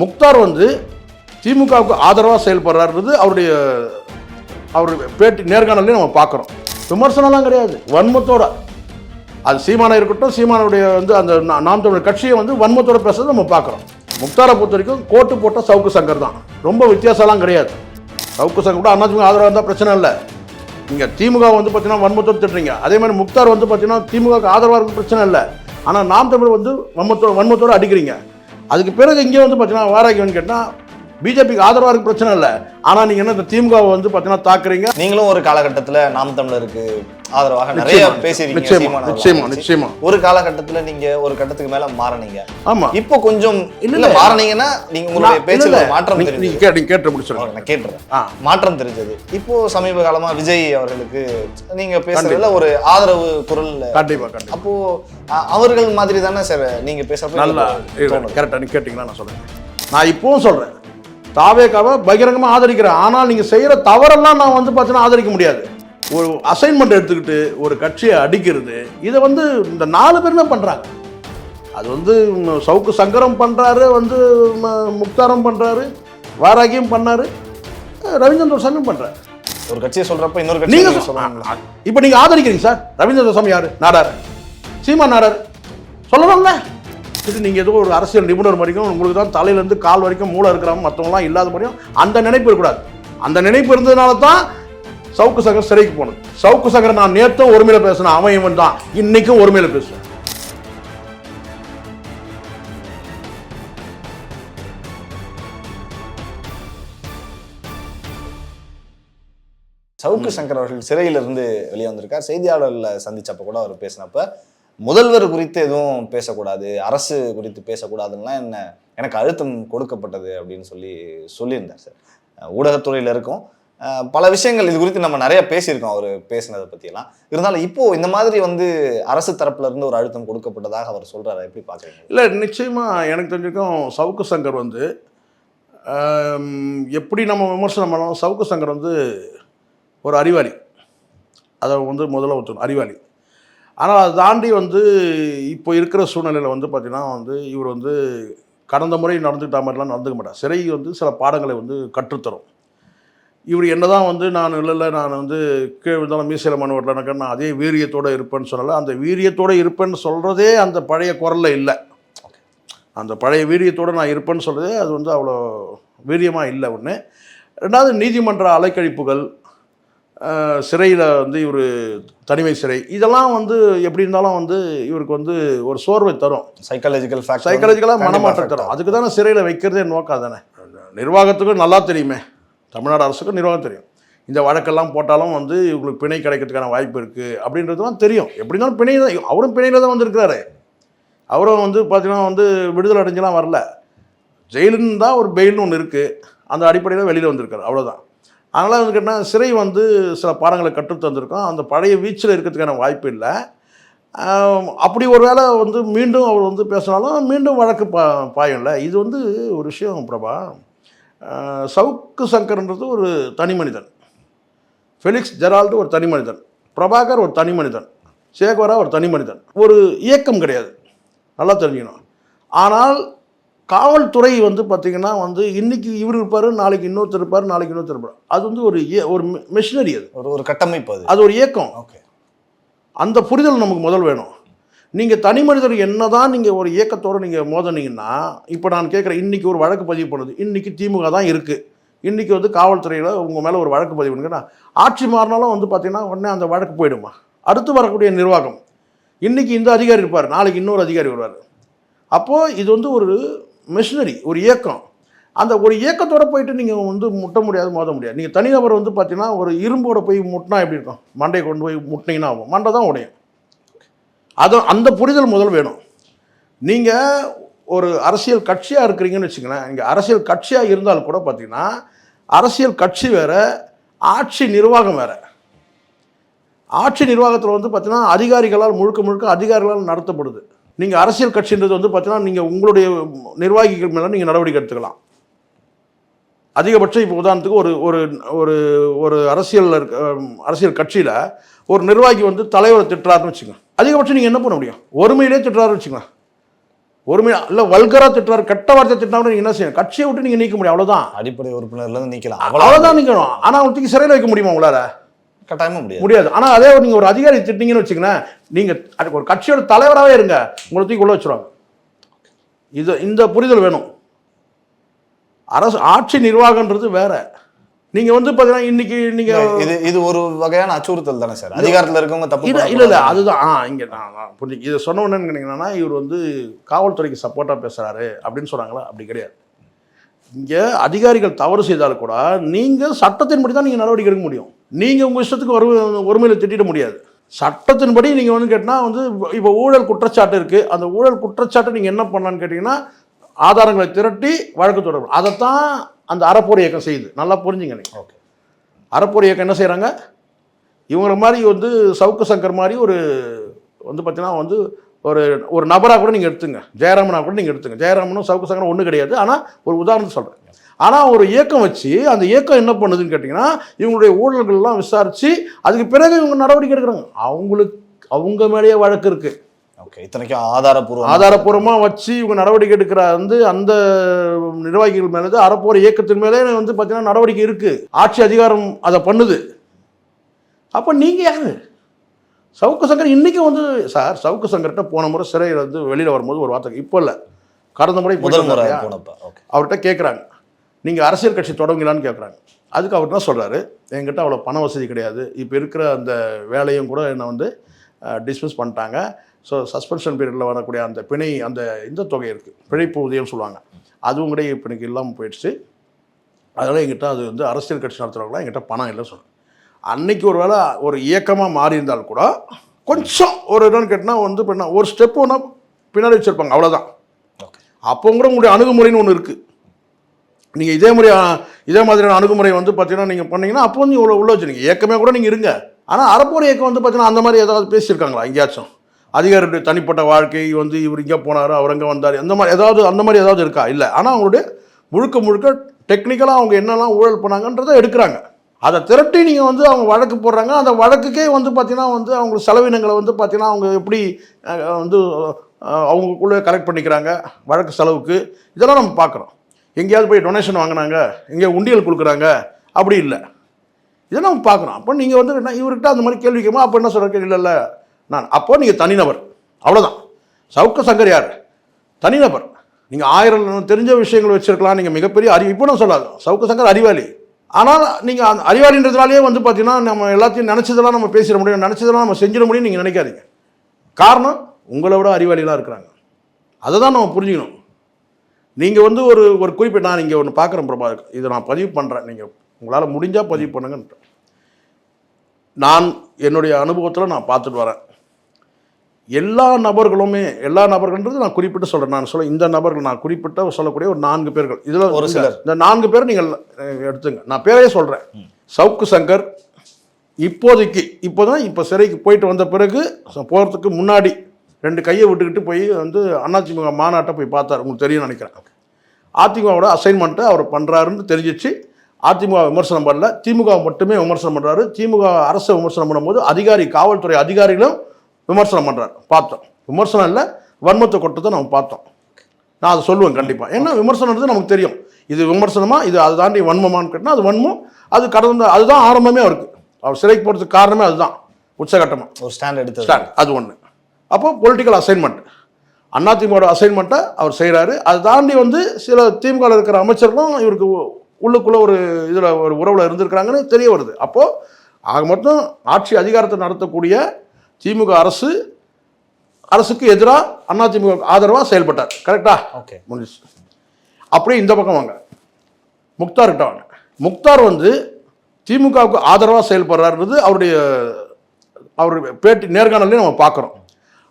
முக்தார் வந்து திமுகவுக்கு ஆதரவாக செயல்படுறாருன்றது அவருடைய அவர் பேட்டி நேர்காணலையும் நம்ம பார்க்குறோம். விமர்சனம்லாம் கிடையாது. வன்மத்தோட. அது சீமானா இருக்கட்டும் சீமானுடைய வந்து அந்த நாம் தமிழர் கட்சியை வந்து வன்மத்தோட பேசுறதை நம்ம பார்க்குறோம். முக்தாரை பொறுத்த வரைக்கும் கோட்டு போட்ட சவுக்கு சங்கர் தான். ரொம்ப வித்தியாசம்லாம் கிடையாது. சவுக்கு சங்கர் கூட அதிமுக ஆதரவாக இருந்தால் பிரச்சனை இல்லை. நீங்கள் திமுக வந்து பார்த்தீங்கன்னா வன்மத்தோடு திட்டுறீங்க. அதே மாதிரி முக்தார் வந்து பார்த்தீங்கன்னா திமுகவுக்கு ஆதரவாக இருக்கும் பிரச்சனை இல்லை. ஆனால் நாம் தமிழ் வந்து வன்மத்தோட வன்மத்தோடு அடிக்கிறீங்க. அதுக்கு பிறகு இங்கே வந்து பார்த்தீங்கன்னா வாராகிவன் கேட்டால் பிஜேபிக்கு ஆதரவாக இருக்கு பிரச்சனை இல்லை. ஆனால் நீங்கள் என்ன இந்த திமுகவை வந்து பார்த்தீங்கன்னா தாக்குறீங்க? நீங்களும் ஒரு காலகட்டத்தில் நாம் தமிழருக்கு ஆதரவாக நிறைய நிச்சயமா, பேசிருக்கீங்க நிச்சயமா, நிச்சயமா. ஒரு காலகட்டத்துல நீங்க ஒரு கட்டத்துக்கு மேல மாறினீங்க. ஆமாம் இப்போ கொஞ்சம் இல்ல. மாறினீங்கன்னா நீங்க உங்களுடைய பேச்சுல மாற்றம் நீங்கள் தெரிஞ்சது. கே நீங்கள் கேட்டு முடிச்சிருங்க நான் கேட்டுறேன். மாற்றம் தெரிஞ்சது. இப்போ சமீப காலமா விஜய் அவர்களுக்கு நீங்க பேசுறதுல ஒரு ஆதரவு குரல் கண்டிப்பாக அப்போ அவர்கள் மாதிரி தானே சார் நீங்க பேசுறப்ப நல்லா. கரெக்டாக நீ கேட்டிங்களா நான் சொல்கிறேன் நான் இப்பவும் சொல்கிறேன் தாவேக்காவை பகிரங்கமாக ஆதரிக்கிறேன். ஆனால் நீங்கள் செய்கிற தவறெல்லாம் நான் வந்து பார்த்தீங்கன்னா ஆதரிக்க முடியாது. ஒரு அசைன்மெண்ட் எடுத்துக்கிட்டு ஒரு கட்சியை அடிக்கிறது இதை வந்து இந்த நாலு பேருமே பண்ணுறாங்க அது வந்து சவுக்கு சங்கரம் பண்ணுறாரு வந்து முக்தாரம் பண்ணுறாரு வாராகியும் பண்ணாரு ரவீந்திர சாமியும் பண்ணுறாரு ஒரு கட்சியை சொல்றப்ப இன்னொரு கட்சி நீங்க நீங்க சொல்லணும் இப்போ நீங்க ஆதரிக்கிறீங்க சார். ரவீந்திர சாமி யாரு? நாடார். சீமா நாடார். சொல்லணும்ல. இது நீங்க ஏதோ ஒரு அரசியல் நிபுணர் வரைக்கும் உங்களுக்கு தான் தலையில இருந்து கால் வரைக்கும் மூளை இருக்கிற மற்றவங்களாம் இல்லாத மாதிரியும் அந்த நினைப்பு இருக்கக்கூடாது. அந்த நினைப்பு இருந்ததுனால தான் சவுக்கு சங்கர் சிறைக்கு போனது. சவுக்கு சங்கர் நான் நேத்தும் ஒருமையில பேசினேன். அவன் இவன் தான். இன்னைக்கும் ஒருமையில பேசுவேன் சவுக்கு சங்கர் அவர்கள் சிறையிலிருந்து வெளியே வந்திருக்கார் செய்தியாளர்களில் சந்திச்சப்ப கூட அவர் பேசினப்ப முதல்வர் குறித்து எதுவும் பேசக்கூடாது அரசு குறித்து பேசக்கூடாதுன்னா என்ன? எனக்கு அழுத்தம் கொடுக்கப்பட்டது அப்படின்னு சொல்லி சொல்லியிருந்தார் சார். ஊடகத்துறையில் இருக்கும். பல விஷயங்கள் இது குறித்து நம்ம நிறைய பேசியிருக்கோம் அவர் பேசினதை பற்றியெல்லாம் இருந்தாலும் இப்போ இந்த மாதிரி வந்து அரசு தரப்புல இருந்து ஒரு அழுத்தம் கொடுக்கப்பட்டதாக அவர் சொல்றாரு. எப்படி பார்க்குறீங்க? இல்லை நிச்சயமாக எனக்கு தெரிஞ்சுக்கும் சவுக்கு சங்கர் வந்து எப்படி நம்ம விமர்சனம் பண்ணோம் சவுக்கு சங்கர் வந்து ஒரு அறிவாளி. அதை வந்து முதல்ல ஒருத்தணும் அறிவாளி. ஆனால் அதை தாண்டி வந்து இப்போ இருக்கிற சூழ்நிலையில் வந்து பார்த்திங்கன்னா வந்து இவர் வந்து கடந்த முறை நடந்துக்கிட்ட மாதிரிலாம் நடந்துக்க மாட்டார். சிறை வந்து சில பாடங்களை வந்து கற்றுத்தரும். இவர் என்னதான் வந்து நான் இல்லை இல்லை நான் வந்து கீழே விழுந்தாலும் மீசையில் மண் வரலனாக்கா நான் அதே வீரியத்தோடு இருப்பேன்னு சொல்லலை. அந்த வீரியத்தோடு இருப்பேன்னு சொல்கிறதே அந்த பழைய குரலில் இல்லை. அந்த பழைய வீரியத்தோடு நான் இருப்பேன்னு சொல்கிறதே அது வந்து அவ்வளோ வீரியமாக இல்லை ஒன்று ரெண்டாவது நீதிமன்ற அலைக்கழிப்புகள் சிறையில் வந்து இவர் தனிமை சிறை இதெல்லாம் வந்து எப்படி இருந்தாலும் வந்து இவருக்கு வந்து ஒரு சோர்வை தரும். சைக்காலஜிக்கல் சைக்காலஜிக்கலாக மனமாற்றம் தரும். அதுக்கு தானே சிறையில் வைக்கிறதே நோக்கம் தானே. நிர்வாகத்துக்கும் நல்லா தெரியுமே. தமிழ்நாடு அரசுக்கும் நிர்வாகம் தெரியும். இந்த வழக்கெல்லாம் போட்டாலும் வந்து இவங்களுக்கு பிணை கிடைக்கிறதுக்கான வாய்ப்பு இருக்குது அப்படின்றதுலாம் தெரியும். எப்படி இருந்தாலும் பிணை தான் அவரும் பிணையில் தான் வந்திருக்கிறாரு. அவரும் வந்து பார்த்தீங்கன்னா வந்து விடுதலை அடைஞ்செல்லாம் வரல. ஜெயிலுன்னு தான் ஒரு பெயில்னு ஒன்று இருக்குது அந்த அடிப்படையில் வெளியில் வந்திருக்காரு அவ்வளோதான் அதனால் வந்து கேட்டால் சிறை வந்து சில பாடங்களை கற்று தந்திருக்கோம். அந்த பழைய வீச்சில் இருக்கிறதுக்கான வாய்ப்பு இல்லை. அப்படி ஒரு வேளை வந்து மீண்டும் அவர் வந்து பேசினாலும் மீண்டும் வழக்கு பா பாயும்ல இது வந்து ஒரு விஷயம் பிரபா சவுக்கு சங்கர்ன்றது ஒரு தனி மனிதன். ஃபெலிக்ஸ் ஜெரால்டு ஒரு தனி மனிதன். பிரபாகர் ஒரு தனி மனிதன். சேகவரா ஒரு தனி மனிதன். ஒரு இயக்கம் கிடையாது. நல்லா தெரிஞ்சுக்கணும். ஆனால் காவல்துறை வந்து பார்த்திங்கன்னா வந்து இன்னைக்கு இவர் இருப்பார் நாளைக்கு இன்னொருத்தர் இருப்பார் நாளைக்கு இன்னொருத்தர் இருப்பார். அது வந்து ஒரு ஒரு மிஷினரி அது. ஒரு ஒரு கட்டமைப்பு அது. அது ஒரு இயக்கம். ஓகே. அந்த புரிதல் நமக்கு முதல் வேணும். நீங்கள் தனி மனிதர் என்ன தான் நீங்கள் ஒரு இயக்கத்தோடு நீங்கள் மோதினீங்கன்னா இப்போ நான் கேட்குறேன் இன்றைக்கி ஒரு வழக்கு பதிவு பண்ணுது. இன்றைக்கி திமுக தான் இருக்குது இன்றைக்கி வந்து காவல்துறையில் உங்கள் மேலே ஒரு வழக்கு பதிவு பண்ணுங்கன்னா ஆட்சி மாறினாலும் வந்து பார்த்தீங்கன்னா உடனே அந்த வழக்கு போயிடுமா? அடுத்து வரக்கூடிய நிர்வாகம். இன்றைக்கி இந்த அதிகாரி இருப்பார். நாளைக்கு இன்னொரு அதிகாரி வருவார். அப்போது இது வந்து ஒரு மிஷினரி ஒரு இயக்கம். அந்த ஒரு இயக்கத்தோடு போயிட்டு நீங்கள் வந்து முட்ட முடியாது மோத முடியாது. நீங்கள் தனிநபர் வந்து பார்த்தீங்கன்னா ஒரு இரும்போட போய் முட்டினா எப்படி இருக்கும்? மண்டையை கொண்டு போய் முட்டினீங்கன்னா ஆகும். மண்டை தான் உடையும். அது அந்த புரிதல் முதல் வேணும். நீங்கள் ஒரு அரசியல் கட்சியாக இருக்கிறீங்கன்னு வச்சுங்களேன் இங்கே அரசியல் கட்சியாக இருந்தாலும் கூட பார்த்தீங்கன்னா அரசியல் கட்சி வேறு ஆட்சி நிர்வாகம் வேறு. ஆட்சி நிர்வாகத்தில் வந்து பார்த்தீங்கன்னா அதிகாரிகளால் முழுக்க முழுக்க அதிகாரிகளால் நடத்தப்படுது. நீங்கள் அரசியல் கட்சின்றது வந்து பார்த்தீங்கன்னா நீங்கள் உங்களுடைய நிர்வாகிகள் மேலே நீங்கள் நடவடிக்கை எடுத்துக்கலாம். அதிகபட்சம் இப்போ உதாரணத்துக்கு ஒரு ஒரு ஒரு ஒரு அரசியல் இருக்க அரசியல் கட்சியில் ஒரு நிர்வாகி வந்து தலைவரை திட்டுறாருன்னு வச்சுக்கோங்க. அதிகபட்சம் நீங்கள் என்ன பண்ண முடியும்? ஒருமையிலே திட்டுறாருன்னு வச்சுக்கோங்க ஒருமையா இல்லை வல்கரா திட்டுறாரு கெட்ட வார்த்தை திட்டினா நீங்கள் என்ன செய்யணும்? கட்சியை விட்டு நீங்கள் நீக்க முடியும். அவ்வளோதான் அடிப்படை உறுப்பினர்ல இருந்து நீக்கலாம். அவ்வளோதான் நீக்கணும். ஆனால் அவன் தூக்கி சிறையில் வைக்க முடியுமா உங்களால்? கட்டாயமா முடியாது. முடியாது. ஆனால் அதே நீங்கள் ஒரு அதிகாரி திட்டிங்கன்னு வச்சுக்கங்களேன் நீங்கள் ஒரு கட்சியோட தலைவராகவே இருங்க. உங்களை தூக்கி உள்ள வச்சுருவாங்க. இது இந்த புரிதல் வேணும். அரசு ஆட்சி நிர்வாகன்றது வேற. நீங்கள் வந்து பார்த்தீங்கன்னா இன்னைக்கு நீங்கள் இது இது ஒரு வகையான அச்சுறுத்தல் தானே சார்? அதிகாரத்துல இருக்கவங்க தப்பு இல்ல. இல்ல இல்ல அதுதான். ஆ இங்க நான் புரிஞ்சு இதை சொன்ன உடனே நினைக்கிறேன்னா இவர் வந்து காவல்துறைக்கு சப்போர்ட்டா பேசுறாரு அப்படின்னு சொன்னாங்களா அப்படி கிடையாது. இங்க அதிகாரிகள் தவறு செய்தாலும் கூட நீங்க சட்டத்தின்படி தான் நீங்க நடவடிக்கை எடுக்க முடியும். நீங்க உங்க இஷ்டத்துக்கு ஒரு ஒருமையில திட்டிட முடியாது. சட்டத்தின்படி நீங்க வந்து கேட்டினா வந்து இப்போ ஊழல் குற்றச்சாட்டு இருக்கு. அந்த ஊழல் குற்றச்சாட்டை நீங்க என்ன பண்ணலான்னு கேட்டீங்கன்னா ஆதாரங்களை திரட்டி வழக்கு தொடரும் அதைத்தான் அந்த அறப்போர் இயக்கம் செய்யுது. நல்லா புரிஞ்சுங்க நீங்க. ஓகே. அறப்போர் இயக்கம் என்ன செய்கிறாங்க இவங்கள மாதிரி வந்து சவுக்கு சங்கர் மாதிரி ஒரு வந்து பார்த்தீங்கன்னா வந்து ஒரு ஒரு நபராக கூட நீங்கள் எடுத்துங்க. ஜெயராமனா கூட நீங்கள் எடுத்துங்க. ஜெயராமனும் சவுக்கு சங்கரும் ஒன்றும் கிடையாது. ஆனால் ஒரு உதாரணத்தை சொல்கிறேன் ஆனால் ஒரு இயக்கம் வச்சு அந்த இயக்கம் என்ன பண்ணுதுன்னு கேட்டிங்கன்னா இவங்களுடைய ஊழல்கள்லாம் விசாரித்து அதுக்கு பிறகு இவங்க நடவடிக்கை எடுக்கிறாங்க. அவங்களுக்கு அவங்க மேலேயே வழக்கு இருக்குது ஓகே. இத்தனைக்கும் ஆதாரப்பூர்வம்? ஆதாரப்பூர்வமாக வச்சு இவங்க நடவடிக்கை எடுக்கிற வந்து அந்த நிர்வாகிகள் மேலே அறப்போர் இயக்கத்தின் மேலே வந்து பார்த்தீங்கன்னா நடவடிக்கை இருக்குது ஆட்சி அதிகாரம் அதை பண்ணுது. அப்போ நீங்கள் யாரு? சவுக்கு சங்கர் இன்றைக்கி வந்து சார் சவுக்கு சங்கர்கிட்ட போன முறை சிறையில் வந்து வெளியில் வரும்போது ஒரு வார்த்தை இப்போ இல்லை. கடந்த முறை முதல் முறை அவர்கிட்ட கேட்குறாங்க நீங்கள் அரசியல் கட்சி தொடங்கலான்னு கேட்குறாங்க அதுக்கு அவர் என்ன சொல்கிறாரு என்கிட்ட அவ்வளோ பண வசதி கிடையாது. இப்போ இருக்கிற அந்த வேலையும் கூட என்னை வந்து டிஸ்மிஸ் பண்ணிட்டாங்க. ஸோ சஸ்பென்ஷன் பீரியடில் வரக்கூடிய அந்த பிணை அந்த இந்த தொகை இருக்குது பிழைப்பு ஊதியம் சொல்லுவாங்க. அதுவும் கூட இப்போ எனக்கு இல்லாமல் போயிடுச்சு. அதனால் எங்கிட்ட அது வந்து அரசியல் கட்சி நடத்துகிறவங்களாம் எங்கிட்ட பணம் இல்லை சொன்னேன் அன்னைக்கு ஒரு வேளை ஒரு இயக்கமாக மாறி இருந்தால் கூட கொஞ்சம் ஒரு என்னன்னு கேட்டால் வந்து இப்போ ஒரு ஸ்டெப் ஒன்றா பின்னாடி வச்சுருப்பாங்க. அவ்வளோதான் அப்போ கூட உங்களுடைய அணுகுமுறைன்னு ஒன்று இருக்குது நீங்கள் இதே ஆ, இதே மாதிரியான அணுகுமுறை வந்து பார்த்தீங்கன்னா நீங்கள் பண்ணீங்கன்னா அப்போ வந்து இவ்வளோ உள்ள வச்சுருங்க இயக்கமே கூட நீங்கள் இருங்க. ஆனால் அறப்போர் இயக்கம் வந்து பார்த்தீங்கன்னா அந்த மாதிரி ஏதாவது பேசியிருக்காங்களா? எங்கேயாச்சும்? அதிகாரியுடைய தனிப்பட்ட வாழ்க்கை வந்து இவர் இங்கே போனார் அவர் எங்கே வந்தார். அந்த மாதிரி ஏதாவது அந்த மாதிரி ஏதாவது இருக்கா? இல்லை. ஆனால் அவங்களுடைய முழுக்க முழுக்க டெக்னிக்கலாக அவங்க என்னெல்லாம் ஊழல் பண்ணாங்கன்றதை எடுக்கிறாங்க. அதை திரட்டி நீங்கள் வந்து அவங்க வழக்கு போடுறாங்க. அந்த வழக்குக்கே வந்து பார்த்தீங்கன்னா வந்து அவங்க செலவினங்களை வந்து பார்த்தீங்கன்னா அவங்க எப்படி வந்து அவங்களுக்குள்ளே கலெக்ட் பண்ணிக்கிறாங்க வழக்கு செலவுக்கு. இதெல்லாம் நம்ம பார்க்குறோம். எங்கேயாவது போய் டொனேஷன் வாங்கினாங்க எங்கேயோ உண்டியல் கொடுக்குறாங்க அப்படி இல்லை. இதை நம்ம பார்க்குறோம். அப்போ நீங்கள் வந்து என்ன இவர்கிட்ட அந்த மாதிரி கேள்வி கேட்குமா அப்போ என்ன சொல்கிறீங்க இல்லை இல்லை நான் அப்போது நீங்கள் தனிநபர். அவ்வளோதான் சவுக்க சங்கர் யார்? தனிநபர். நீங்கள் ஆயிரம் தெரிஞ்ச விஷயங்கள் வச்சுருக்கலாம் நீங்கள் மிகப்பெரிய அறிவு இப்போ நான் சொல்லாது. சவுக்க சங்கர் அறிவாளி. ஆனால் நீங்கள் அந்த அறிவாளின்றதுனாலே வந்து பார்த்தீங்கன்னா நம்ம எல்லாத்தையும் நினச்சதெல்லாம் நம்ம பேசிட முடியும். நினச்சதெல்லாம் நம்ம செஞ்சிட முடியும் நீங்கள் நினைக்காதீங்க. காரணம் உங்களை விட அறிவாளிகளாக இருக்கிறாங்க. அதை தான் நம்ம புரிஞ்சுக்கணும். நீங்கள் வந்து ஒரு ஒரு குறிப்பிட்ட நான் இங்கே ஒன்று பார்க்குறேன் பிரபா இதை நான் பதிவு பண்ணுறேன் நீங்கள் உங்களால் முடிஞ்சால் பதிவு பண்ணுங்கன்ட்டு. நான் என்னுடைய அனுபவத்தில் நான் பார்த்துட்டு வரேன். எல்லா நபர்களுமே எல்லா நபர்கள்ன்றது நான் குறிப்பிட்டு சொல்கிறேன் நான் சொல்ல இந்த நபர்கள் நான் குறிப்பிட்ட சொல்லக்கூடிய ஒரு நான்கு பேர்கள். இதில் ஒரு சிலர். இந்த நான்கு பேர் நீங்கள் எடுத்துங்க. நான் பேரே சொல்கிறேன் சவுக்கு சங்கர் இப்போதைக்கு இப்போதான் இப்போ சிறைக்கு போயிட்டு வந்த பிறகு போகிறதுக்கு முன்னாடி ரெண்டு கையை விட்டுக்கிட்டு போய் வந்து அதிமுக மாநாட்டை போய் பார்த்தார். உங்களுக்கு தெரியும் நினைக்கிறேன். அதிமுகவோட அசைன்மெண்ட்டை அவர் பண்ணுறாருன்னு தெரிஞ்சிச்சு. அதிமுக விமர்சனம் பண்ணல. திமுக மட்டுமே விமர்சனம் பண்ணுறாரு திமுக அரசை விமர்சனம் பண்ணும்போது அதிகாரி காவல்துறை அதிகாரிகளும் விமர்சனம் பண்ணுறாரு பார்த்தோம். விமர்சனம் இல்லை வன்மத்தை கொட்டத்தை நம்ம பார்த்தோம். நான் அதை சொல்லுவேன் கண்டிப்பாக ஏன்னா விமர்சனம்ன்றது நமக்கு தெரியும். இது விமர்சனமா? இது அதை தாண்டி வன்மமான்னு கேட்டால் அது வன்மம். அது கடந்த அதுதான் ஆரம்பமே அவருக்கு. அவர் சிறைக்கு போகிறதுக்கு காரணமே அதுதான். உச்சகட்டமாக ஒரு ஸ்டாண்ட் எடுத்தது. ஸ்டாண்ட் அது ஒன்று அப்போ பொலிட்டிக்கல் அசைன்மெண்ட் அதிமுக அசைன்மெண்ட்டை அவர் செய்கிறாரு அதை தாண்டி வந்து சில திமுகவில் இருக்கிற அமைச்சர்களும் இவருக்கு உள்ளுக்குள்ள ஒரு இதில் ஒரு உறவில் இருந்திருக்கிறாங்கன்னு தெரிய வருது. அப்போது ஆக மொத்தம் ஆட்சி அதிகாரத்தை நடத்தக்கூடிய திமுக அரசு அரசுக்கு எதிராக அதிமுக ஆதரவாக செயல்பட்டார். கரெக்டா ஓகே முடிஞ்சு அப்படியே இந்த பக்கம் வாங்க. முக்தார்கிட்ட வாங்க. முக்தார் வந்து திமுகவுக்கு ஆதரவாக செயல்படுறாருன்றது அவருடைய அவர் பேட்டி நேர்காணலே நம்ம பார்க்குறோம்.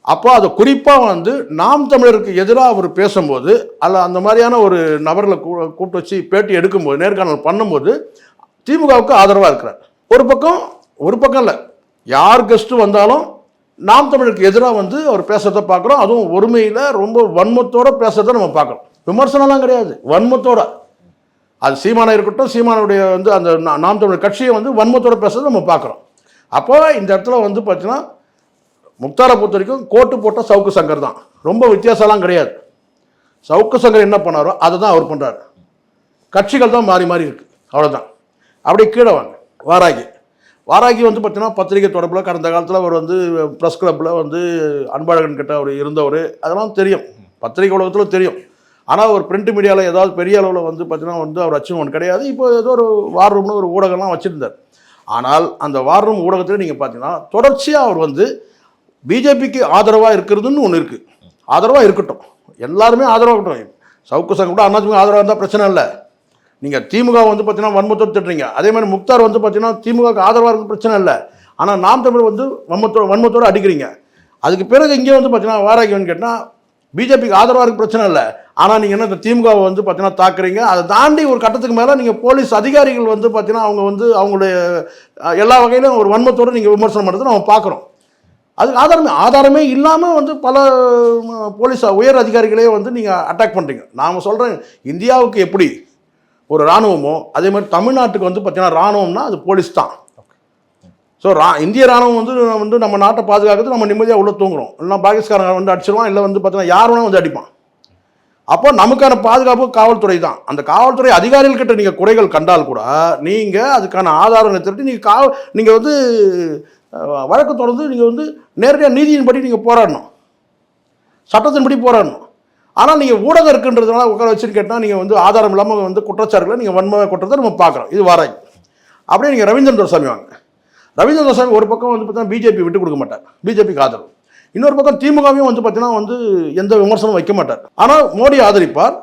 அப்போ அதை குறிப்பாக வந்து நாம் தமிழருக்கு எதிராக அவர் பேசும்போது அல்ல அந்த மாதிரியான ஒரு நபர்களை கூ- கூப்பிட்டு வச்சு பேட்டி எடுக்கும்போது நேர்காணல் பண்ணும்போது திமுகவுக்கு ஆதரவாக இருக்கிறார். ஒரு பக்கம் ஒரு பக்கம் இல்லை. யார் கெஸ்ட்டு வந்தாலும் நாம் தமிழுக்கு எதிராக வந்து அவர் பேசுறதை பார்க்குறோம். அதுவும் ஒருமையில் ரொம்ப வன்மத்தோடு பேசுறதை நம்ம பார்க்குறோம். விமர்சனம்லாம் கிடையாது. வன்மத்தோட. அது சீமானா இருக்கட்டும் சீமானுடைய வந்து அந்த நாம் தமிழ் கட்சியை வந்து வன்மத்தோட பேசுறதை நம்ம பார்க்குறோம். அப்போ இந்த இடத்துல வந்து பார்த்தீங்கன்னா முக்தாரை பொறுத்த வரைக்கும் கோட்டு போட்ட சவுக்கு சங்கர் தான். ரொம்ப வித்தியாசம்லாம் கிடையாது. சவுக்கு சங்கர் என்ன பண்ணாரோ அதை தான் அவர் பண்ணுறாரு கட்சிகள் தான் மாறி மாறி இருக்குது அவ்வளோதான் அப்படியே கீழே வாங்க. வாராகி. வாராகி வந்து பார்த்தீங்கன்னா பத்திரிகை தொடர்பில் கடந்த காலத்தில் அவர் வந்து ப்ரெஸ் கிளப்பில் வந்து அன்பழகன் கிட்ட அவர் இருந்தவர். அதெல்லாம் தெரியும். பத்திரிகை உலகத்தில் தெரியும். ஆனால் ஒரு பிரிண்ட் மீடியாவில் ஏதாவது பெரிய அளவில் வந்து பார்த்தீங்கன்னா வந்து அவர் அச்சீவ்மெண்ட் கிடையாது. இப்போ ஏதோ ஒரு வார் ரூம்னு ஒரு ஊடகம்லாம் வச்சுருந்தார். ஆனால் அந்த வார் ரூம் ஊடகத்தில் நீங்கள் பார்த்தீங்கன்னா தொடர்ச்சியாக அவர் வந்து பிஜேபிக்கு ஆதரவாக இருக்கிறதுன்னு ஒன்று இருக்குது ஆதரவாக இருக்கட்டும். எல்லாருமே ஆதரவாக இருக்கட்டும். சவுக்கு சங்கம் கூட அண்ணாதிமுக ஆதரவாக இருந்தால் பிரச்சனை இல்லை. நீங்கள் திமுக வந்து பார்த்தீங்கன்னா வன்மத்தோடு திட்டுறீங்க அதே மாதிரி முக்தார் வந்து பார்த்தீங்கன்னா திமுகவுக்கு ஆதரவாக இருக்க பிரச்சனை இல்லை. ஆனால் நாம் தமிழ் வந்து வன்மத்தோட வன்மத்தோடு அடிக்கிறீங்க. அதுக்கு பிறகு இங்கே வந்து பார்த்தீங்கன்னா வாராகிவன் கேட்டால் பிஜேபிக்கு ஆதரவாக இருக்க பிரச்சனை இல்லை. ஆனால் நீங்கள் என்ன இந்த திமுகவை வந்து பார்த்தீங்கன்னா தாக்குறீங்க. அதை தாண்டி ஒரு கட்டத்துக்கு மேலே நீங்கள் போலீஸ் அதிகாரிகள் வந்து பார்த்தீங்கன்னா அவங்க வந்து அவங்களுடைய எல்லா வகையிலும் ஒரு வன்மத்தோடு நீங்கள் விமர்சனம் பண்ணுறது நம்ம பார்க்குறோம் அதுக்கு ஆதாரமே ஆதாரமே இல்லாமல் வந்து பல போலீஸ் உயர் அதிகாரிகளே வந்து நீங்கள் அட்டாக் பண்ணுறீங்க நாம் சொல்கிறேன் இந்தியாவுக்கு எப்படி ஒரு இராணுவமோ அதே மாதிரி தமிழ்நாட்டுக்கு வந்து பார்த்தீங்கன்னா இராணுவம்னா அது போலீஸ் தான். ஸோ ரா இந்திய ராணுவம் வந்து வந்து நம்ம நாட்டை பாதுகாக்கிறது நம்ம நிம்மதியாக உள்ள தூங்குறோம். இல்லைனா பாகிஸ்தான வந்து அடிச்சிருவான் இல்லை வந்து பார்த்தீங்கன்னா யார் வந்து அடிப்பான். அப்போ நமக்கான பாதுகாப்பு காவல்துறை தான். அந்த காவல்துறை அதிகாரிகள்கிட்ட நீங்கள் குறைகள் கண்டால் கூட நீங்கள் அதுக்கான ஆதாரங்களை திரட்டி நீங்கள் காவல் நீங்கள் வந்து வழக்கு தொடர்ந்து நீங்கள் வந்து நேரடியாக நீதியின்படி நீங்கள் போராடணும். சட்டத்தின்படி போராடணும். ஆனால் நீங்கள் ஊடகம் இருக்குன்றதுனால உட்கார வச்சுன்னு கேட்டால் நீங்கள் வந்து ஆதாரம் இல்லாமல் வந்து குற்றச்சாட்டுகளை நீங்கள் வன்மையாக குற்றத்தை நம்ம பார்க்குறோம். இது வாராய் அப்படியே நீங்கள் ரவீந்திரன் துரசாமி வாங்க. ரவீந்திரன் துரசாமி ஒரு பக்கம் வந்து பார்த்தீங்கன்னா பிஜேபி விட்டு கொடுக்க மாட்டார். பிஜேபிக்கு ஆதரவு. இன்னொரு பக்கம் திமுகவையும் வந்து பார்த்தீங்கன்னா வந்து எந்த விமர்சனமும் வைக்க மாட்டார். ஆனால் மோடி ஆதரிப்பார்.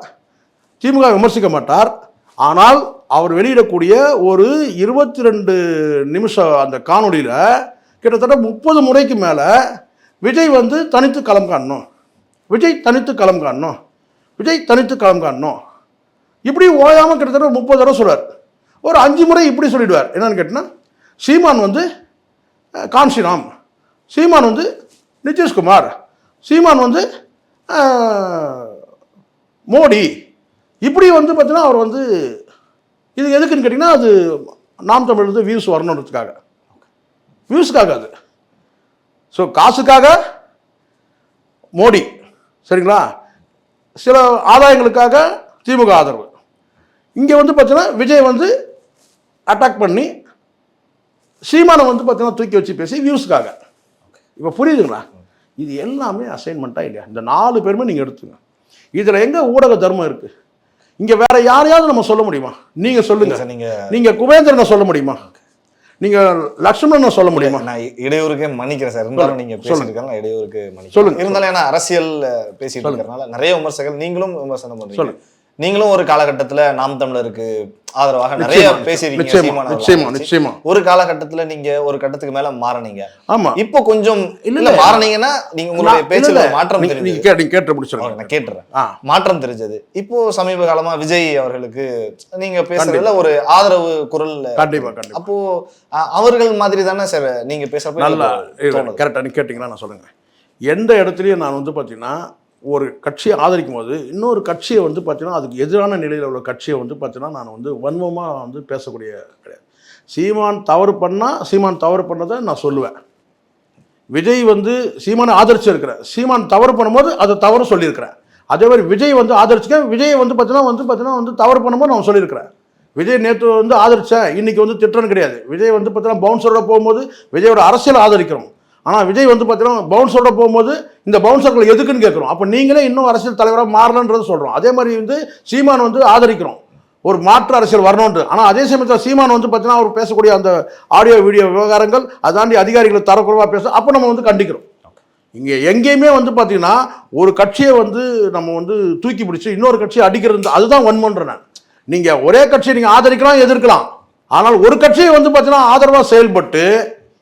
திமுக விமர்சிக்க மாட்டார். ஆனால் அவர் வெளியிடக்கூடிய ஒரு இருபத்தி ரெண்டு நிமிஷம் அந்த காணொளியில் கிட்டத்தட்ட முப்பது முறைக்கு மேலே விஜய் வந்து தனித்து களம் காணணும். விஜய் தனித்து களம் காணணும். விஜய் தனித்து களம் காணணும். இப்படி ஓயாமல் கிட்டத்தட்ட முப்பது தடவை சொல்வார் ஒரு அஞ்சு முறை இப்படி சொல்லிடுவார். என்னன்னு கேட்டினா சீமான் வந்து அஹ், சீமான் வந்து நிதிஷ்குமார். சீமான் வந்து மோடி. இப்படி வந்து பார்த்தீங்கன்னா அவர் வந்து இது எதுக்குன்னு கேட்டிங்கன்னா அது நாம் தமிழ் வந்து வியூஸ் வரணுன்றதுக்காக. வியூஸுக்காக அது. ஸோ காசுக்காக மோடி. சரிங்களா? சில ஆதாயங்களுக்காக திமுக ஆதரவு. இங்கே வந்து பார்த்தீங்கன்னா விஜய் வந்து அட்டாக் பண்ணி சீமானை வந்து பார்த்தீங்கன்னா தூக்கி வச்சு பேசி வியூஸ்க்காக இப்போ புரியுதுங்களா? இது எல்லாமே அசைன்மெண்ட்டாக இல்லையா? இந்த நாலு பேருமே நீங்கள் எடுத்துங்க. இதில் எங்கே ஊடக தர்மம் இருக்குது இங்கே வேற யாரையாவது நம்ம சொல்ல முடியுமா? நீங்கள் சொல்லுங்க. சார் நீங்க நீங்கள் குபேந்திரனை சொல்ல முடியுமா? நீங்கள் லக்ஷ்மணனை சொல்ல முடியுமா நான் இடையூறுக்கே மன்னிக்கிறேன் சார் இருந்தாலும் நீங்க சொல்லுங்க. பேசியிருக்காங்க இடையூறுக்கு மன்னிக்கிறேன் சொல்லுங்க. இருந்தாலும் ஏன்னா அரசியல் பேசிட்டு இருக்கறனால நிறைய விமர்சகர்கள் நீங்களும் விமர்சனம் சொல்லுங்க. நீங்களும் ஒரு காலகட்டத்துல நாம் தமிழருக்கு ஆதரவாக நிறைய பேசியிருக்கீங்க நிச்சயமா, நிச்சயமா. ஒரு காலகட்டத்துல நீங்க ஒரு கட்டத்துக்கு மேல மாறினீங்க. ஆமாம் இப்போ கொஞ்சம் இல்ல. மாறினீங்கன்னா நீங்க உங்களுடைய பேச்சுல மாற்றம் நீங்கள் தெரிஞ்சது. கே நீங்கள் கேட்டு முடிச்சிருங்க. நான் கேட்டுறேன். மாற்றம் தெரிஞ்சது. இப்போ சமீப காலமா விஜய் அவர்களுக்கு நீங்க பேசுறதுல ஒரு ஆதரவு குரல் கண்டிப்பாக அப்போ அவர்கள் மாதிரி தானே சார் நீங்க பேசுறப்ப நல்லா. கரெக்டாக நீ கேட்டிங்கன்னா நான் சொல்லுங்கள் எந்த இடத்துலையும் நான் வந்து பார்த்தீங்கன்னா ஒரு கட்சியை ஆதரிக்கும் போது இன்னொரு கட்சியை வந்து பார்த்தீங்கன்னா அதுக்கு எதிரான நிலையில் உள்ள கட்சியை வந்து பார்த்தீங்கன்னா நான் வந்து வன்மமாக வந்து பேசக்கூடிய கிடையாது. சீமான் தவறு பண்ணால் சீமான் தவறு பண்ணதை நான் சொல்லுவேன். விஜய் வந்து சீமானை ஆதரிச்சிருக்கிறேன் சீமான் தவறு பண்ணும்போது அதை தவறு சொல்லியிருக்கிறேன் அதே மாதிரி விஜய் வந்து ஆதரிச்சுக்கேன் விஜய் வந்து பார்த்தீங்கன்னா வந்து பார்த்தீங்கன்னா வந்து தவறு பண்ணும்போது நான் சொல்லியிருக்கிறேன் விஜய் நேற்று வந்து ஆதரித்தேன் இன்றைக்கி வந்து திட்டம்னு கிடையாது. விஜய் வந்து பார்த்தீங்கன்னா பவுன்சரோட போகும்போது விஜயோட அரசியல் ஆதரிக்கிறோம். ஆனால் விஜய் வந்து பார்த்தீங்கன்னா பவுன்சரோட போகும்போது இந்த பவுன்சர்கள் எதுக்குன்னு கேட்குறோம் அப்போ நீங்களே இன்னும் அரசியல் தலைவராக மாறலன்றது சொல்கிறோம் அதே மாதிரி வந்து சீமான் வந்து ஆதரிக்கிறோம். ஒரு மாற்று அரசியல் வரணுன்ட்டு ஆனால் அதே சமயத்தில் சீமான் வந்து பார்த்தீங்கன்னா அவர் பேசக்கூடிய அந்த ஆடியோ வீடியோ விவகாரங்கள் அதாண்டி அதிகாரிகளை தரக்குறைவாக பேச அப்போ நம்ம வந்து கண்டிக்கிறோம். இங்கே எங்கேயுமே வந்து பார்த்தீங்கன்னா ஒரு கட்சியை வந்து நம்ம வந்து தூக்கி பிடிச்சி இன்னொரு கட்சியை அடிக்கிறது அதுதான் வன்மன்றேன் நான். நீங்கள் ஒரே கட்சியை நீங்கள் ஆதரிக்கலாம் எதிர்க்கலாம். ஆனால் ஒரு கட்சியை வந்து பார்த்தீங்கன்னா ஆதரவாக செயல்பட்டு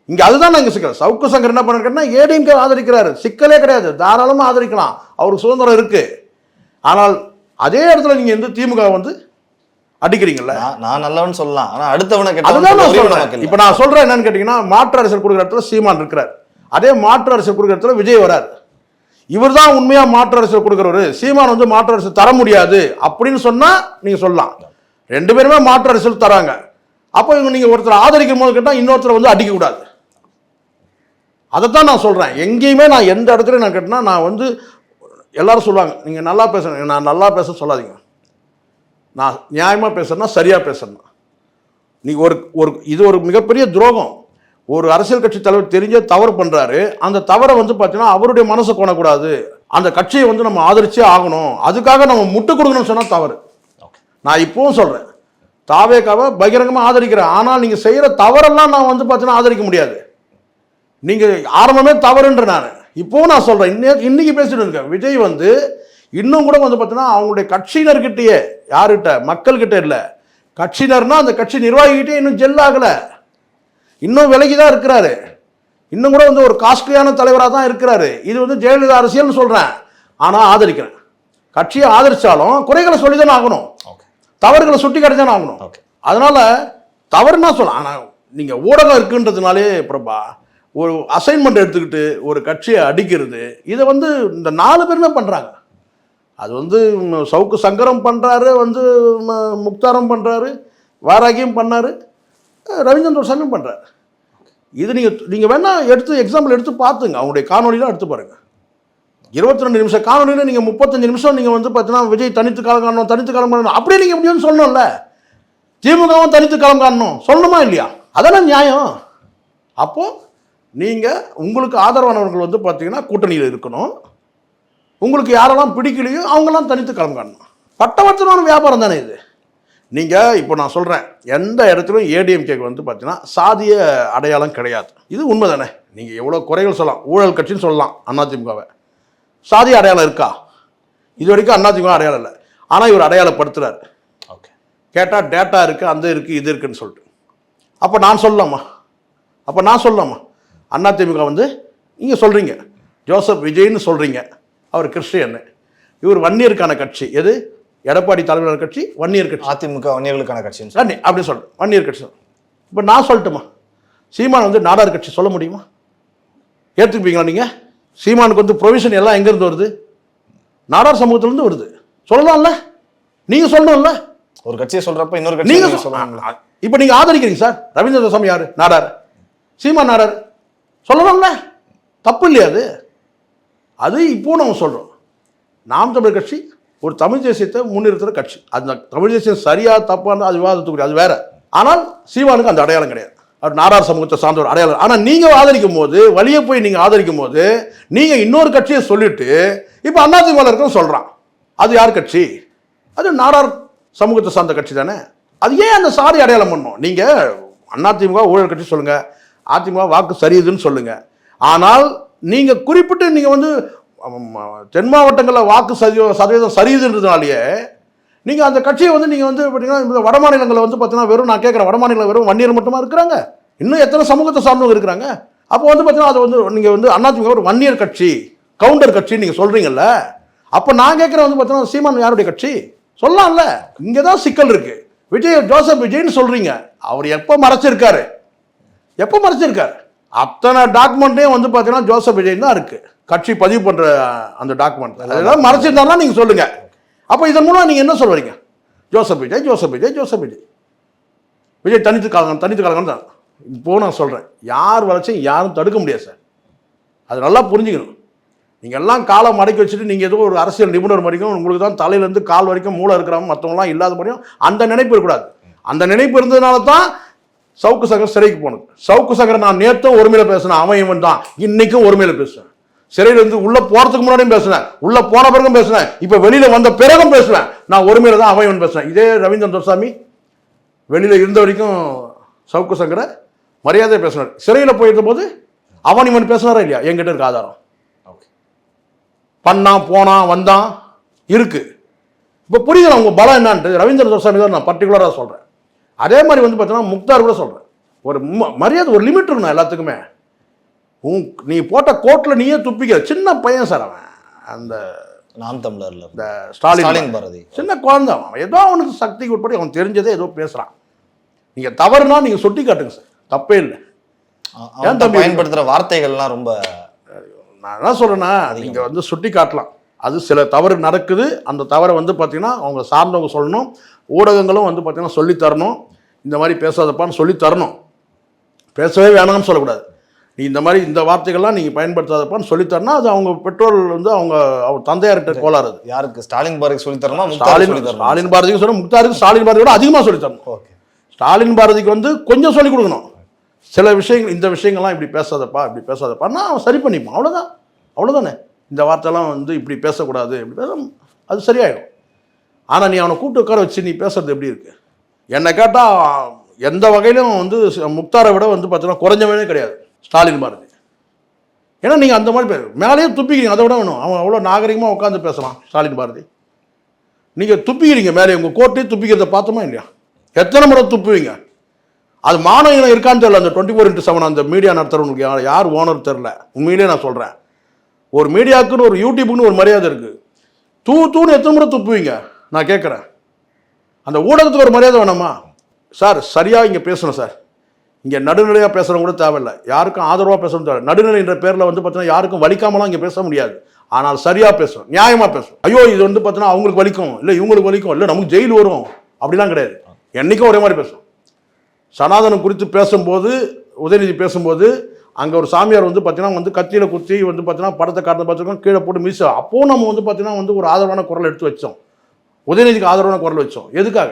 இங்கே அதுதான் நாங்கள் சிக்கல். சவுக்கு சங்கர் என்ன பண்ணிருக்கேன்னா ஏடிஎம்கே ஆதரிக்கிறாரு. சிக்கலே கிடையாது. தாராளமாக ஆதரிக்கலாம். அவருக்கு சுதந்திரம் இருக்கு. ஆனால் அதே இடத்துல நீங்கள் வந்து திமுக வந்து அடிக்கிறீங்கல்ல? நான் நல்லவன் சொல்லலாம். ஆனா அடுத்தவனை அதுதான் நான் நமக்கு இப்போ. நான் சொல்றேன் என்னன்னு கேட்டீங்கன்னா மாற்று அரசியல் கொடுக்குற இடத்துல சீமான் இருக்கிறார். அதே மாற்று அரசியல் கொடுக்குற இடத்துல விஜய் வரார். இவர் தான் உண்மையா மாற்று அரசியல் கொடுக்குறவரு. சீமான் வந்து மாற்று அரசியல் தர முடியாது அப்படின்னு சொன்னா நீங்க சொல்லலாம். ரெண்டு பேருமே மாற்று அரசியல் தராங்க. அப்போ இவங்க நீங்க ஒருத்தர் ஆதரிக்கும் போது கேட்டா இன்னொருத்தரை வந்து அடிக்க கூடாது அதைத்தான் நான் சொல்றேன். எங்கேயுமே நான் எந்த இடத்துலையும் நான் கேட்டேன்னா நான் வந்து எல்லாரும் சொல்லுவாங்க நீங்கள் நல்லா பேசுறீங்க நான் நல்லா பேச சொல்லாதீங்க. நான் நியாயமாக பேசுறேன்னா சரியாக பேசுறேன்னா. நீ ஒரு ஒரு இது ஒரு மிகப்பெரிய துரோகம். ஒரு அரசியல் கட்சி தலைவர் தெரிஞ்சே தவறு பண்ணுறாரு அந்த தவறை வந்து பார்த்தீங்கன்னா அவருடைய மனசை கோணக்கூடாது. அந்த கட்சியை வந்து நம்ம ஆதரிச்சே ஆகணும். அதுக்காக நம்ம முட்டு கொடுக்கணும்னு சொன்னால் தவறு. நான் இப்பவும் சொல்கிறேன் தாவேக்காவை பகிரங்கமாக ஆதரிக்கிறேன். ஆனால் நீங்கள் செய்கிற தவறெல்லாம் நான் வந்து பார்த்தீங்கன்னா ஆதரிக்க முடியாது. நீங்கள் ஆரம்பமே தவறுன்ற நான். இப்போவும் நான் சொல்கிறேன் இன்னே இன்னைக்கு பேசிட்டு இருக்கேன் விஜய் வந்து இன்னும் கூட வந்து பார்த்தீங்கன்னா அவங்களுடைய கட்சியினர்கிட்டயே யார்கிட்ட? மக்கள்கிட்ட இல்லை. கட்சியினர்னா அந்த கட்சி நிர்வாகிகிட்டே இன்னும் ஜெல் ஆகலை. இன்னும் விலகி தான் இருக்கிறாரு. இன்னும் கூட வந்து ஒரு காஸ்ட்லியான தலைவராக தான் இருக்கிறாரு. இது வந்து ஜெயலலிதா அரசியல்னு சொல்கிறேன் ஆனால் ஆதரிக்கிறேன். கட்சியை ஆதரிச்சாலும் குறைகளை சொல்லி தானே ஆகணும் தவறுகளை சுட்டி காட்டி ஆகணும். அதனால தவறுனா சொல்லலாம் ஆனால் நீங்கள் ஊடகம் இருக்குன்றதுனாலே பிரபா ஒரு அசைன்மெண்ட் எடுத்துக்கிட்டு ஒரு கட்சியை அடிக்கிறது இதை வந்து இந்த நாலு பேருமே பண்ணுறாங்க அது வந்து சவுக்கு சங்கரம் பண்ணுறாரு வந்து ம, முக்தாரம் பண்ணுறாரு வாராகியும் பண்ணாரு ரவீந்திரன் சாமியும் பண்ணுறாரு இது நீங்கள் நீங்கள் வேணால் எடுத்து எக்ஸாம்பிள் எடுத்து பார்த்துங்க. அவங்களுடைய காணொலியெலாம் எடுத்து பாருங்கள் இருபத்தி ரெண்டு நிமிஷம் காணொலியில் நீங்கள் முப்பத்தஞ்சு நிமிஷம் நீங்கள் வந்து பார்த்தீங்கன்னா விஜய் தனித்து காலம் காணணும் தனித்து காலம் காணணும் அப்படியே நீங்கள் முடியும்னு சொல்லணும்ல. திமுகவும் தனித்து காலம் காணணும். சொல்லணுமா இல்லையா? அதெல்லாம் நியாயம். அப்போது நீங்கள் உங்களுக்கு ஆதரவானவர்கள் வந்து பார்த்தீங்கன்னா கூட்டணியில் இருக்கணும். உங்களுக்கு யாரெல்லாம் பிடிக்கலையோ அவங்கெல்லாம் தனித்து களம் காணணும் பட்டவர்த்தனமான வியாபாரம் தானே இது. நீங்கள் இப்போ நான் சொல்கிறேன் எந்த இடத்துலையும் ஏடிஎம்கேக்கு வந்து பார்த்தீங்கன்னா சாதிய அடையாளம் கிடையாது. இது உண்மை தானே நீங்கள் எவ்வளோ குறைகள் சொல்லலாம் ஊழல் கட்சின்னு சொல்லலாம் அதிமுகவை சாதிய அடையாளம் இருக்கா? இது வரைக்கும் அதிமுக அடையாளம் இல்லை. ஆனால் இவர் அடையாளப்படுத்துறாரு. ஓகே. கேட்டால் டேட்டா இருக்குது அந்த இருக்குது இது இருக்குன்னு சொல்லிட்டு. அப்போ நான் சொல்லலாமா? அப்போ நான் சொல்லலாமா? அதிமுக வந்து நீங்கள் சொல்கிறீங்க ஜோசப் விஜய்னு சொல்கிறீங்க அவர் கிறிஸ்டியன். இவர் வன்னியருக்கான கட்சி. எது? எடப்பாடி தலைமையிலான கட்சி வன்னியர் கட்சி. அதிமுக வன்னியர்களுக்கான சரி அப்படி சொல்கிறேன் வன்னியர் கட்சி இப்போ நான் சொல்லட்டுமா? சீமான் வந்து நாடார் கட்சி சொல்ல முடியுமா? ஏற்றுக்குப்பீங்களா நீங்கள் சீமானுக்கு வந்து ப்ரொவிஷன் எல்லாம் எங்கேருந்து வருது? நாடார் சமூகத்திலேருந்து வருது. சொல்லலாம்ல. நீங்கள் சொல்லணும்ல. ஒரு கட்சியை சொல்றப்ப இன்னொரு கட்சி நீங்க நீங்க சொல்லலாம் சொல்லணும்ல இப்போ நீங்க ஆதரிக்கிறீங்க சார். ரவீந்திர சாமி யாரு? நாடார். சீமா நாடார். சொல்லலாம்ல. தப்பு இல்லையா அது. அது இப்போ நம்ம சொல்கிறோம் நாம் தமிழர் கட்சி ஒரு தமிழ் தேசியத்தை முன்னிறுத்துகிற கட்சி. அந்த தமிழ் தேசியம் சரியா தப்பான அது விவாதத்துக்குரிய அது வேற. ஆனால் சீமானுக்கு அந்த அடையாளம் கிடையாது. அவர் நாடார் சமூகத்தை சார்ந்த ஒரு அடையாளம். ஆனால் நீங்கள் ஆதரிக்கும் போது வழியை போய் நீங்கள் ஆதரிக்கும் போது நீங்கள் இன்னொரு கட்சியை சொல்லிட்டு இப்போ அதிமுக இருக்கும் சொல்கிறான் அது யார் கட்சி? அது நாடார் சமூகத்தை சார்ந்த கட்சி தானே. அது ஏன் அந்த சாதி அடையாளம் பண்ணும்? நீங்கள் அதிமுக ஊழல் கட்சி சொல்லுங்கள் அதிமுக வாக்கு சரியுதுன்னு சொல்லுங்க. ஆனால் நீங்க குறிப்பிட்டு நீங்க வந்து தென் மாவட்டங்களில் வாக்கு சதி சதவீதம் சரியுதுன்றதுனாலேயே நீங்க அந்த கட்சியை வந்து நீங்க வந்து பார்த்தீங்கன்னா இந்த வட மாநிலங்களில் வந்து பார்த்தீங்கன்னா வெறும் நான் கேட்குறேன் வட மாநிலம் வெறும் வன்னியர் மட்டுமா இருக்கிறாங்க? இன்னும் எத்தனை சமூகத்தை சார்ந்தவங்க இருக்கிறாங்க? அப்போ வந்து பார்த்தீங்கன்னா அது வந்து நீங்க வந்து அதிமுக ஒரு வன்னியர் கட்சி கவுண்டர் கட்சி நீங்க சொல்றீங்கல்ல அப்போ நான் கேட்குறேன் வந்து பார்த்தீங்கன்னா சீமான் யாருடைய கட்சி? சொல்லலாம்ல. இங்கே தான் சிக்கல் இருக்கு. விஜய் ஜோசப் விஜய்னு சொல்றீங்க. அவர் எப்போ மறைச்சிருக்காரு? எப்போ மறைச்சிருக்காரு? அத்தனை டாக்குமெண்ட்டையும் வந்து பார்த்தீங்கன்னா ஜோசப் விஜய் தான் இருக்கு. கட்சி பதிவு பண்ற அந்த டாக்குமெண்ட் அதெல்லாம் மறைச்சிருந்தாலும் நீங்க சொல்லுங்க. அப்போ இதன் மூலம் நீங்க என்ன சொல்றீங்க? Joseph Vijay Joseph Vijay Joseph Vijay. Vijay தனித்து காலங்க தனித்து காலங்க தான். இப்போ நான் சொல்றேன். யார் வளர்ச்சியும் யாரும் தடுக்க முடியாது சார். அது நல்லா புரிஞ்சுக்கணும். நீங்கள் எல்லாம் காலம் மடக்கி வச்சுட்டு நீங்கள் ஏதோ ஒரு அரசியல் நிபுணர் வரைக்கும் உங்களுக்கு தான் தலையிலேருந்து கால் வரைக்கும் மூளை இருக்கிறவங்க மற்றவங்களாம் இல்லாத முடியும் அந்த நினைப்பு இருக்கக்கூடாது. அந்த நினைப்பு இருந்ததுனால தான் சவுக்கு சங்கர் சிறைக்கு போனது. சவுக்கு சங்கர் நான் நேற்றும் ஒருமையில் பேசினேன். அவன் இவன் தான். இன்னைக்கும் ஒருமையில் பேசுவேன். சிறையில இருந்து உள்ள போறதுக்கு முன்னாடியும் பேசுனேன் உள்ள போன பிறகும் பேசுனேன் இப்ப வெளியில வந்த பிறகும் பேசுவேன். நான் ஒருமையில தான் அவன் பேசுவேன். இதே ரவீந்திரன் துரசாமி வெளியில இருந்த வரைக்கும் சவுக்கு சங்கரை மரியாதை பேசினார். சிறையில போயிருந்த போது அவன் இவன் பேசினாரா இல்லையா? என்கிட்ட இருக்க ஆதாரம். ஓகே பண்ணான் போனான் வந்தான். இருக்கு. இப்போ புரியுது உங்க பலம் என்னான்ட்டு? ரவீந்திர துரசாமி தான் நான் பர்டிகுலராக சொல்கிறேன் அதே மாதிரி வந்து பார்த்தீங்கன்னா முக்தார் கூட சொல்கிறேன் ஒரு மரியாதை ஒரு லிமிட் இருக்கணும் எல்லாத்துக்குமே. உன் நீ போட்ட கோட்டில் நீயே துப்பிக்கிற சின்ன பையன் சார் அவன். அந்த நாம் தமிழர்ல இந்த ஸ்டாலின் பாரதி. சின்ன குழந்தை அவன். ஏதோ அவனுக்கு சக்திக்கு உட்படி அவன் தெரிஞ்சதே ஏதோ பேசுகிறான் நீங்கள் தவறுனா நீங்கள் சுட்டி காட்டுங்க சார். தப்பே இல்லை. தம்பி? பயன்படுத்துற வார்த்தைகள்லாம் ரொம்ப நான் என்ன சொல்கிறேன்னா நீங்கள் வந்து சுட்டி காட்டலாம். அது சில தவறு நடக்குது. அந்த தவறை வந்து பார்த்தீங்கன்னா அவங்க சார்ந்தவங்க சொல்லணும். ஊடகங்களும் வந்து பார்த்தீங்கன்னா சொல்லித் தரணும். இந்த மாதிரி பேசாதப்பான்னு சொல்லித் தரணும். பேசவே வேணாம்னு சொல்லக்கூடாது. நீ இந்த மாதிரி இந்த வார்த்தைகள்லாம் நீங்கள் பயன்படுத்தாதப்பான்னு சொல்லித்தரனா அது அவங்க பெற்றோர் வந்து அவங்க அவங்க தந்தையார்கிட்ட கோளாறு. யாருக்கு? ஸ்டாலின் பாருக்கு சொல்லி தரணுமா? முக்தாருக்கு ஸ்டாலின் சொல்லி ஸ்டாலின் பாரதிக்கு சொன்னால் முக்தாருக்கு ஸ்டாலின் பாரதியோட அதிகமாக சொல்லி தரணும். ஓகே. ஸ்டாலின் பாரதிக்கு வந்து கொஞ்சம் சொல்லிக் கொடுக்கணும். சில விஷயங்கள் இந்த விஷயங்கள்லாம் இப்படி பேசாதப்பா இப்படி பேசாதப்பான்னா அவன் சரி பண்ணிப்பான். அவ்வளோதான் அவ்வளோதானே இந்த வார்த்தைலாம் வந்து இப்படி பேசக்கூடாது. இப்படி பேச அது சரியாயிடும். ஆனால் நீ அவனை கூப்பிட்டு உட்கார வச்சு நீ பேசுறது எப்படி இருக்கு? என்னை கேட்டால் எந்த வகையிலும் வந்து முக்தாரை விட வந்து பார்த்தீங்கன்னா குறைஞ்சவனே கிடையாது. ஸ்டாலின் பாரதி ஏன்னா நீங்கள் அந்த மாதிரி பேர் மேலேயே துப்பிக்கிறீங்க. அதை விட வேணும். அவன் அவ்வளோ நாகரிகமாக உட்காந்து பேசலாம் ஸ்டாலின் பாரதி. நீங்கள் துப்பிக்கிறீங்க மேலே. உங்கள் கோட்டையே துப்பிக்கிறத பார்த்தோமா இல்லையா? எத்தனை முறை துப்புவீங்க? அது மாணவர்கள் இருக்கான்னு தெரியல. அந்த டுவெண்ட்டி ஃபோர் இன்ட்டு செவன் அந்த மீடியா நடத்துறவங்களுக்கு யார் யார் ஓனர் தெரில உண்மையிலே நான் சொல்கிறேன் ஒரு மீடியாவுக்குன்னு ஒரு யூடியூப்புன்னு ஒரு மரியாதை இருக்குது தூ தூன்னு எத்தனை முறை துப்புவீங்க? நான் கேட்குறேன். அந்த ஊடகத்துக்கு ஒரு மரியாதை வேணாமா? சார் சரியாக இங்கே பேசணும் சார். இங்கே நடுநிலையாக பேசுகிறவங்க கூட தேவையில்லை. யாருக்கும் ஆதரவாக பேசணும் தேவை நடுநிலைன்ற பேரில் வந்து பார்த்தீங்கன்னா யாருக்கும் வலிக்காமலாம் இங்கே பேச முடியாது. ஆனால் சரியாக பேசணும் நியாயமாக பேசணும். ஐயோ இது வந்து பார்த்தீங்கன்னா அவங்களுக்கு வலிக்கும். இல்லை இவங்களுக்கு வலிக்கும். இல்லை நமக்கு ஜெயில் வரும். அப்படிலாம் கிடையாது. என்றைக்கும் ஒரே மாதிரி பேசும் சனாதனம் குறித்து பேசும்போது உதயநிதி பேசும்போது அங்கே ஒரு சாமியார் வந்து பார்த்தீங்கன்னா வந்து கத்தியில் குத்தி வந்து பார்த்தீங்கன்னா படத்தை காட்ட பார்த்துருக்கோம் கீழே போட்டு மிஸ் அப்போ நம்ம வந்து பார்த்தீங்கன்னா வந்து ஒரு ஆதரவான குரல் எடுத்து வச்சோம். உதயநிதிக்கு ஆதரவான குரல் வச்சோம். எதுக்காக?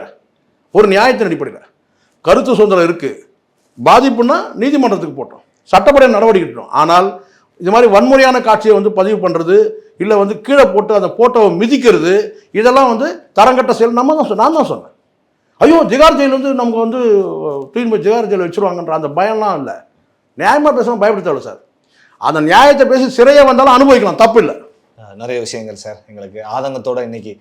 ஒரு நியாயத்தின் அடிப்படையில். கருத்து சுதந்திரம் இருக்குது பாதிப்புன்னா நீதிமன்றத்துக்கு போட்டோம். சட்டப்படி நடவடிக்கை எடுத்தோம் ஆனால் இது மாதிரி வன்முறையான காட்சியை வந்து பதிவு பண்ணுறது இல்லை வந்து கீழே போட்டு அந்த போட்டோவை மிதிக்கிறது இதெல்லாம் வந்து தரங்கட்ட செயல். நம்ம தான் சொ- நான் தான் சொன்னேன். ஐயோ ஜிகார் ஜெயில் வந்து நமக்கு வந்து தூக்கி ஜிகார் ஜெயில் வச்சிருவாங்கன்ற அந்த பயம்லாம் இல்லை. நியாயமாக பேசணும் பயப்படுத்தவில்லை சார். அந்த நியாயத்தை பேசி சிறையை வந்தாலும் அனுபவிக்கலாம் தப்பு இல்லை. நிறைய விஷயங்கள் சார் எங்களுக்கு ஆதங்கத்தோட இன்னைக்கு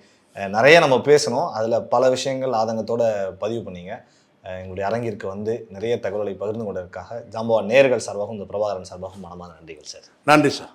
நிறைய நம்ம பேசணும். அதில் பல விஷயங்கள் ஆதங்கத்தோட பதிவு பண்ணீங்க. எங்களுடைய அரங்கிற்கு வந்து நிறைய தகவல்களை பகிர்ந்து கொண்டதற்காக ஜாம்பவா நேர்கள் சார்பாகவும் இந்த பிரபாகரன் சார்பாகவும் மனமான நன்றிகள் சார். நன்றி சார்.